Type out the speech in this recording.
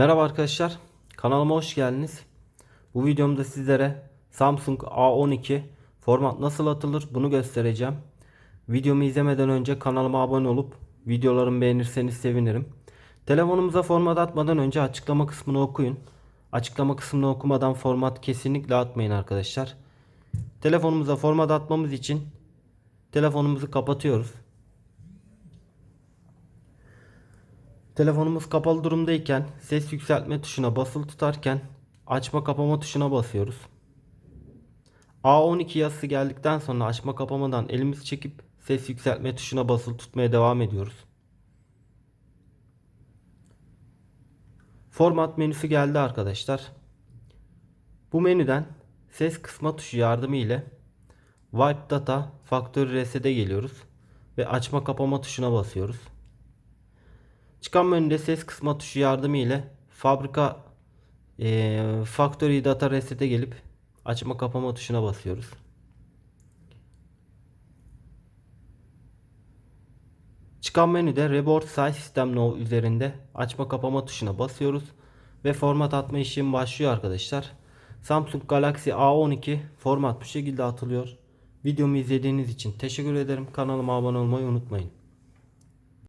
Merhaba arkadaşlar. Kanalıma hoş geldiniz. Bu videomda sizlere Samsung A12 format nasıl atılır bunu göstereceğim. Videomu izlemeden önce kanalıma abone olup videolarımı beğenirseniz sevinirim. Telefonumuza format atmadan önce açıklama kısmını okuyun. Açıklama kısmını okumadan format kesinlikle atmayın arkadaşlar. Telefonumuza format atmamız için telefonumuzu kapatıyoruz. Telefonumuz kapalı durumdayken ses yükseltme tuşuna basılı tutarken açma kapama tuşuna basıyoruz. A12 yazısı geldikten sonra açma kapamadan elimizi çekip ses yükseltme tuşuna basılı tutmaya devam ediyoruz. Format menüsü geldi arkadaşlar. Bu menüden ses kısma tuşu yardımı ile Wipe Data Factory Reset'e geliyoruz ve açma kapama tuşuna basıyoruz. Çıkan menüde ses kısma tuşu yardımı ile fabrika eee, factory data reset'e gelip açma kapama tuşuna basıyoruz. Çıkan menüde Reboot Size System Now üzerinde açma kapama tuşuna basıyoruz ve format atma işlemi başlıyor arkadaşlar. Samsung Galaxy A12 format bu şekilde atılıyor. Videomu izlediğiniz için teşekkür ederim. Kanalıma abone olmayı unutmayın.